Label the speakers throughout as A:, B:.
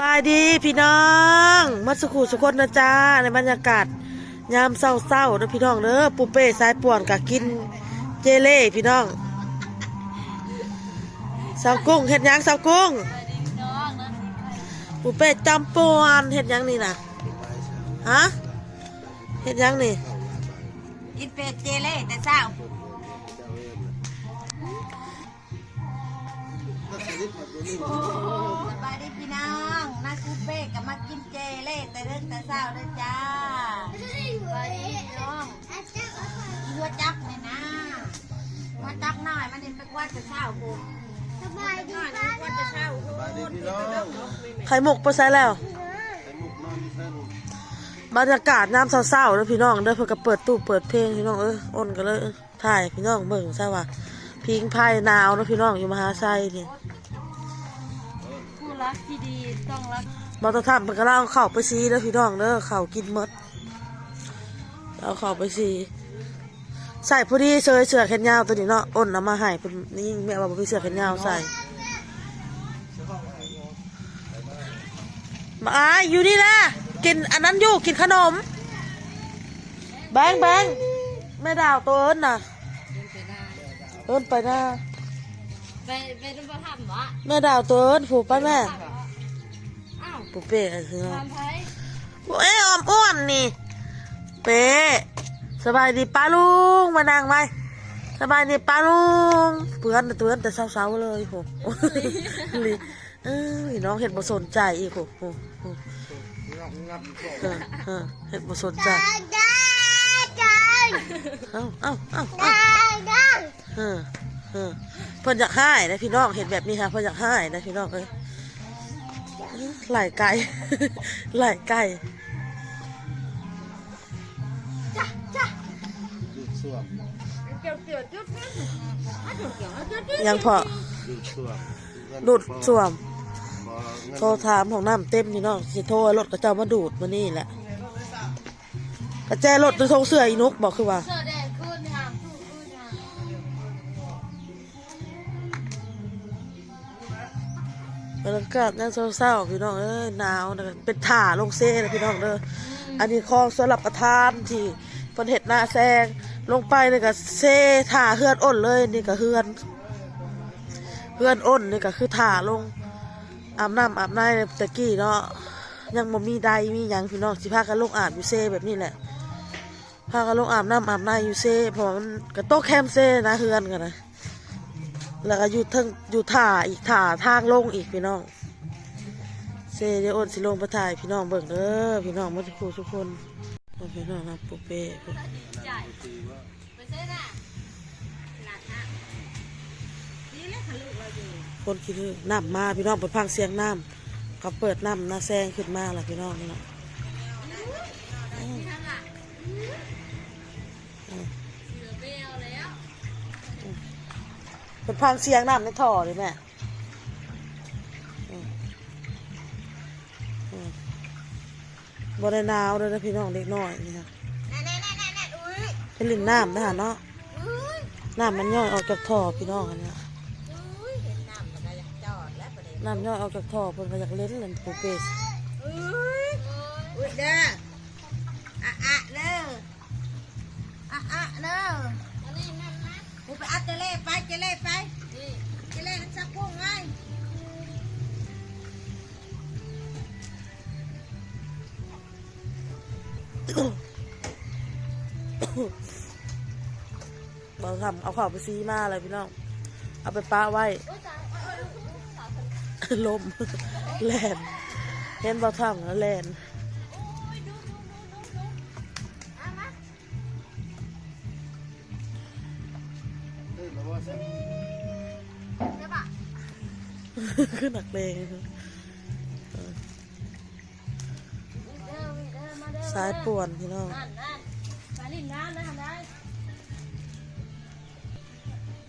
A: บายดีพี่น้องมัสกูสุคนนะจ้าในบรรยากาศยามเศร้าๆนะพี่น้องเด้อปูเป้สายป่วนกะกินเจเล่พี่น้องสาวกุ้งเห็ดหยังสาวกุ้งปูเป้จำป่วนเห็ดหยังนี่นะฮะเห็ดหยังนี่
B: กินเป็ดเจเล่แต่เช้าสบายดีพี่น้องนาคู เป้กับมากินเจเล่แต่เรื่องแต่เช้าเด้อจ้าสบายดีพี่น้องยัวจับเลยนะยัวจับหน่อยมันเห็นไปกวาดแต่เช้าผมสบายดีป้ากวาดแต่เช้าคุณ
A: ไข่หมกไปใส่แล้ว บรรยากาศน้ำเศร้าๆแล้วพี่น้องเด้อเพื่อก็เปิดตู้เปิดเพลงพี่น้องเอออ้นกันเลยเออถ่ายพี่น้องเบิ่งใช่ว่าพิงพายหนาวแล้วพี่น้องอยู่มหาไซนี่
B: ผู้รักที่ดีต้องรัก
A: บอตทำมันก็เอาเข่าวไปซีแล้วพี่น้องเด้อเข่าวกินหมดเอาเข่าวไปซีใส่พอดีเสื้อเสื้อแขนยาวตัวนี้เนาะอ้นเอามาให้เพิ่นนี่แม่ว่าบ่มีเสื้อแขนยาวใส่มาอายอยู่นี่นะกินอันนั้นอยู่กินขนม แบงแบงแม่ดาวตัวเอิญน่ะเอิญไปหน้า
B: ไปไปดูประทับวะ
A: แม่ดาวตัวเอิญผูกไปแม่
B: อ้าว
A: ผูเป้อะคือ
B: ทำไพ่
A: เอ้ยอ้อมอ้วนนี่ เป้สบายดีป้าลุงมานั่งไหมสบายดีป้าลุงเปื้อนแต่เปื้อนแต่เศร้าๆเลยโหลีเอ้ยน้องเห็นบ่สนใจอีกโหโหโหเห็นบ่สนใจเอ้าเอ้าเอ้าเอ้าเออเออเพิ่นอยากให้นะพี่น้องเห็นแบบนี้ค่ะเพิ่นอยากให้นะพี่น้องเอ้ย ไหลไก่ ไหลไก่
B: เกี่ยวเกี่ยวจุดจุดเกี่ยวเกี่ยวจุดจุด
A: ยังพอ
C: ดูช่วง
A: ดูดส่วม
C: บ่เงิน
A: โทรถามของน้ำเต็มนี่เนาะสิโทรให้รถกระเจ้ามาดูดมานี่แหละกระแจรถตัวทรงเสื้ออีนุกบอกคือว่า
B: เสื้อแด
A: บรรยากาศนั่งเศร้าๆพี่น้องเอ้ยหนาวนะเป็นถ่าลงเซ่นะพี่น้องเด้ออันนี้คลองสลับประทานที่เพิ่นเห็ดหน้าแซงลงไปนี่ก็เซ่ถ่าเฮือนอ้นเลยนี่ก็เฮือนเฮือนอ้นนี่ก็คือถ่าลงอาบน้ำอาบน้ำตะกี้เนาะยังบ่มีใดมีหยังพี่น้องสิพากันลงอาบอยู่เซ่แบบนี้แหละพากันลงอาบน้ำอาบน้ำอยู่เซ่เพราะว่ามันกระโต๊ะแคมเซ่นะเฮือนกันนะ แล้วก็อยู่ทั้งอยู่ถ่าอีกถ่าทางลงอีกพี่น้องเซเดี๋ยวอ้นสิลงไปถ่ายพี่น้องเบิ่งเด้อพี่น้องมาทุกคนทุกคนพี่น้องนะปุ๊เป้
B: ป
A: คนคิดถึงน้ำมาพี่น้องเปิดพังเสียงน้ำเขาเปิดน้ำหน้าแซงขึ้นมาแล้วพี่น้องนี่เนาะ
B: เปิ
A: ดพังเสียงน้ำในท่อเลยแม่อืมอืมบริหนาวเลยนะพี่น้องเล็กน้อยนี่ค่ะ
B: นั่นนั่นนั่นนั่นอุ้ย
A: เป็นลินน้ำนะฮะเนาะ
B: อุ้ย
A: น้ำมันย่อยออกจากท่อพี่น้องอันเนี้ย
B: อุ้ยเห็นน้ำมันก็อยากจอดแล้วประเดี๋ยว
A: น้ำย่อยออกจากท่อเพิ่นก็อยากเล่นเล่นปูเปส
B: อุ้ยอุ้ยเด้ออะอะเด้ออะอะเด้ออันนี้นั่นนะ กูไปอัดเจเล่ไปเจเล่ไปเจเล่นั่นสักพุ่งไง
A: เราทำเอาข้าวไปซีมาเลยพี่น้อง เอาไปป้าไว้ ลมแลนเห็นเราทำแล้วแลน ขึ้นหนักเลง
B: เด้อเด้อมาเด้อ
A: สายป่วนพี่น้อง
B: นั่นนั่นสายลิ้นน้ำนะทำได้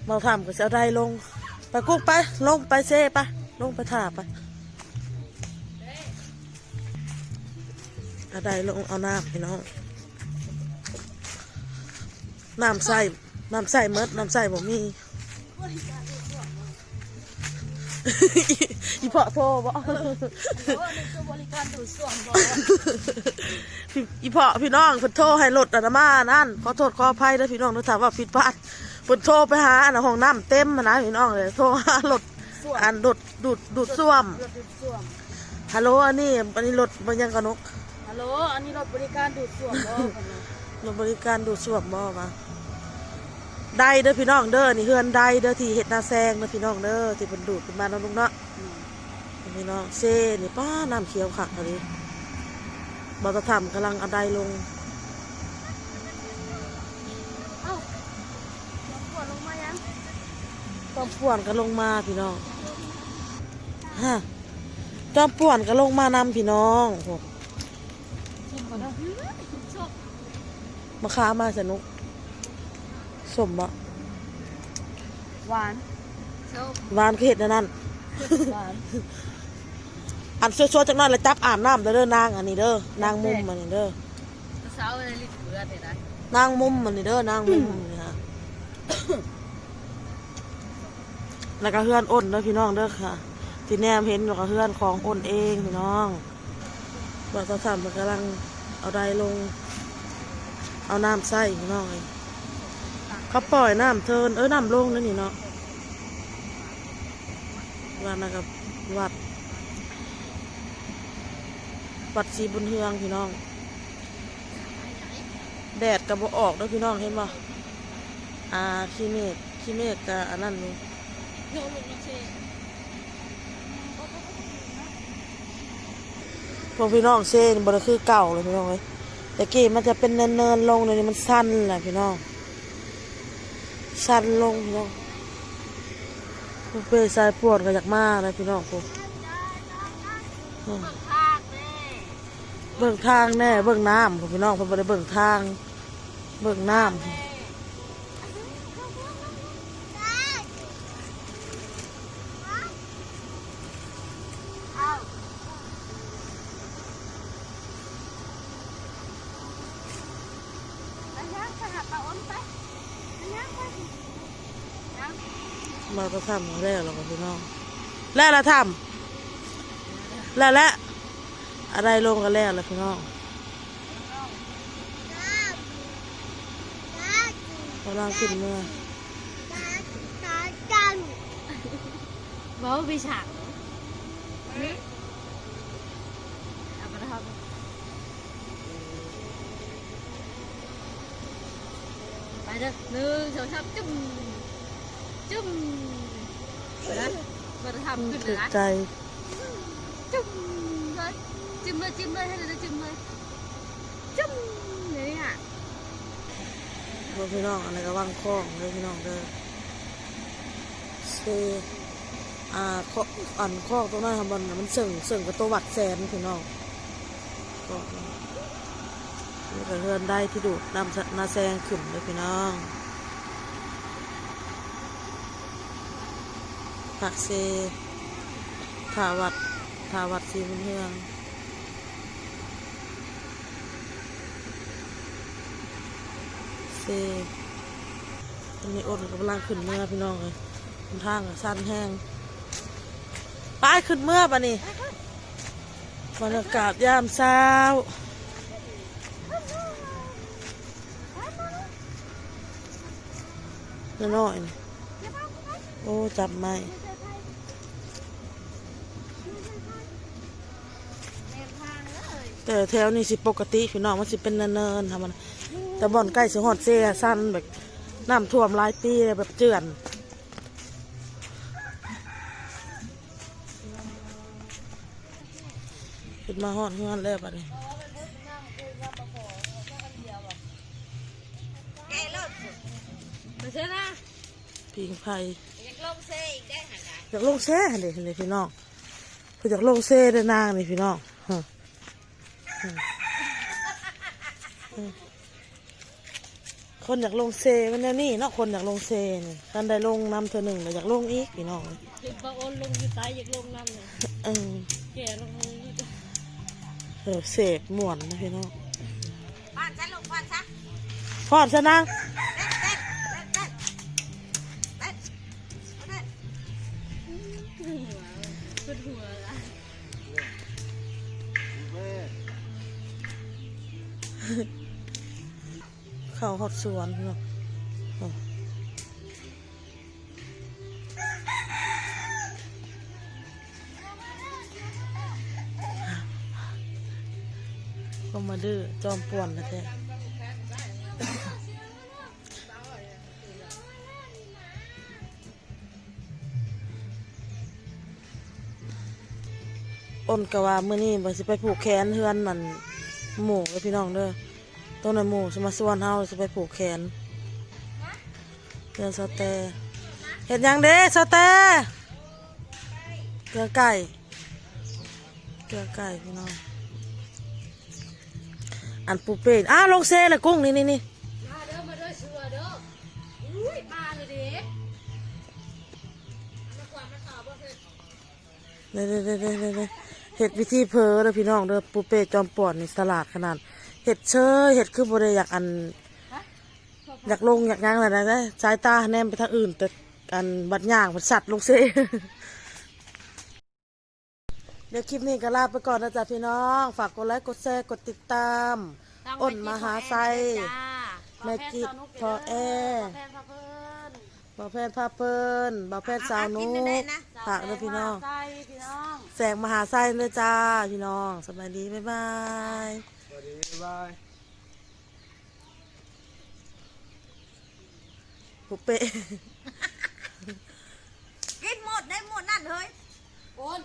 A: เราทำก็จะเอาได้ลง ไปกุ๊กไป ลงไปเซ่ไปลงไปถ่าไปเอาได้ลงเอาน้ำพี่น้อง น้ำใส่ น้ำใส่เมดน้ำใส่บ่มีอีเพาะโทรบ่
B: โอ้นี่คือบริการดูดส่วมบ่
A: พี่อีเพาะพี่น้องเพิ่นโทรให้รถอนามานั่นขอโทษขออภัยเด้อพี่น้องเด้อถามว่าผิดพลาดเพิ่นโทรไปหาอันห้องน้ำเต็มอะนะพี่น้องเลยโทรหารถอันดูดดูดดูดซ่วม
B: รถดูดส่วม
A: ฮัลโหลอันนี้อันนี้รถมันยังกะนก
B: ฮัลโหลอันนี้รถบริการดูดส่วมบ่กันนะ
A: รถบริการดูดซ่วมบ่มา ได้เด้อพี่น้องเด้อนี่เฮือนได้เด้อที่เฮ็ดนาแซงเด้อพี่น้องเด้อที่เพิ่นดูดขึ้นมาเนาะลูกเนาะ
B: อืม
A: พี่น้องเซนี่ป้าน้ำเขียวขักอะไรบอตะทำกำลังเอาไดลง
B: เอ้าลงปวดลงมายัง
A: จอมป่วนก็ลงมาพี่น้องฮะจอมป่วนก็ลงมานำพี่น้องโห
B: ชิมก่อนเด้อชก
A: มาค้ามาสนุก สมบ่
B: หวานชก
A: หวานคือเห็ดอันนั่น
B: หวาน
A: อันซัวๆจากนั้นแล้วจับอาบน้ำเด้อเด้อนางอันนี้เด้อนางมุมอันนี้เด้อ
B: เช้าอะไรลิดเบือดเลยนะ
A: นางมุมอันนี้เด้อนางมุมนี่ฮะ แล้วก็เฮือนอ้นเด้อพี่น้องเด้อค่ะ ที่แนมเห็นอยู่กับเฮือนของอ้นเองพี่น้องบอตะทำมันกำลังเอาไดลง เอาน้ำใส่พี่น้องเอ้ย เขาปล่อยน้ำเทินเอ้ยน้ำลงนั่นนี่เนาะวัดนะครับวัด วัดสีบุญเฮืองพี่น้อง แดดกับบ่ออกเด้วยพี่น้องเห็นบ่อ่าขี้เมฆขี้เมฆกับอันนั้นนี่พวกพี่น้องเซนบ่ได้คือเก่าเลยพี่น้องเอ้ยแต่กี้มันจะเป็นเนินๆลงเลยนี่มันสั้นแหละพี่น้อง สั้นลงพี่น้องพวกเป้สายปวดก็อยากมาเลยพี่น้องพวกอืม
B: เบิ่
A: งทางแน่เบิ่งน้ำพวกพี่น้องเพิ่นบ่ได้เบิ่งทาง เบิ่งน้ำ
B: เอ้าไเรา
A: ก็ทำแล้วเราก็พี่น้อง แล้วละทำแล้วและอะไรลงกันแล้วละพี่น้องกำลังขึ้นเมื่อ
B: บอกว่าไปฉากเอาไปทำไป เด้อหนึ่งสองสามจุ่มจุ่มไปนะมาทำขึ้นเล
A: ถึ
B: ย
A: ก
B: นะ
A: ใจ
B: จุ่มเลยจิ้มเลยจิ้มเลยให้เลยจิ้มเลยจุ่มเลยอะ
A: พวกพี่น้องอะไรก็ว่างคล้องเลยพี่น้องเด้อเซอ่าข้ออันคล้องตรงนั้นทำบอลน่ะมันเสิ่งเสิ่งกับตัววัดแสนพี่น้องก็นี่ ก็เฮือนได้ที่ดูนำนาแซงขึ้นเลยพี่น้องผักเซถาวัดถาวัดสีบุญเฮืองเซอันนี้อดกำลังขึ้นเมื่อพี่น้องเลยบนทางสั้นแห้งไปขึ้นเมื่อปะนี่บรรยากาศยามเช้า น้อยโอ้จับไม่แต่แถวนี้สิปกติพี่น้องมันสิเป็นเนินๆทำมันแต่บ่อนใกล้สิฮอดเสียสั้นแบบน้ำท่วมหลายปีแบบเจือนขึ้นมาฮอดเฮือนแล้วบัดนี้
B: แกรถไม่ใช่นะ
A: พิงไผ่
B: อยากลงเซอีกได้หันนะ
A: อยากลงแซ่เลยเลยพี่น้องเพิ่นอยากลงแซ่ได้นางนี่พี่น้องฮะฮะฮะคนอยากลงเซมันแนวนี่เนาะคนอยากลงเซนี่ท่านได้ลงน้ำเธอหนึ่งแล้วอยากลงอีกพี่น้อง
B: เห็นปลาอ้นลงอยู่ใต้อยากลงน้ำเลย
A: เออ
B: แกลงมืออยู่
A: เออเสพม่วนนะพี่น้อง
B: บ้านฉันลงบ้านฉัน
A: พอดซะนาง
B: หัวปวดหัวละ
A: เขาหดสวนเนาะก็มาดื้อจอมป่วนนะแท้ อ้นก็ว่ามื้อนี้บ่สิไปผูกแขนเฮือนนั่นหมู่เด้อพี่น้องเด้อต้นนั้นหมู่สิมาส่วนเฮาสิไปผูกแขนเฮือนสะแต่เฮ็ดหยังเด้สะแต่เกลือไก่เกลือไก่พี่น้องอันปูเป็ดอ้าวลงเซ่เลยกุ้งนี่นี่นี่
B: มาเด้อมาเด้อเชื่อเด้ออุ้ยปลาเลยเด็กมากวาดมาต่อบ่เพิ่น
A: เด้เด้เด้เด้เด้เด้ เห็ดวิธีเพอเด้อพี่น้องเด้อปูเป็ดจอมป่วนนี่ตลาดขนาดเห็ดเชยเห็ดคือบ่ได้อยากอัน อยากลงอยากย่างอะไรนะได้สายตาแนมไปทางอื่น แต่อันบัดย่างบัดสัตว์ลงเซ่เดี๋ยวคลิปนี้ก็ลาไปก่อนนะจ๊ะพี่น้อง ฝากกดไลค์กดแชร์กดติดตาม อ้นมหาไซแม่จิตพอแอ
B: แพนพาเพิ่น
A: บ่าวแพนพาเพิ่นบ่าวแพนสาวนุกฝากเด้อพี่น้อง
B: ใส่พี่น้อง
A: แสงมหาไส้เลยจ้าพี่น้องสบายดีบ๊ายบาย
C: สวัสดีบ๊ายบาย
A: ปุเป้
B: กินหมดได้หมดนั่นเฮ้ยโอน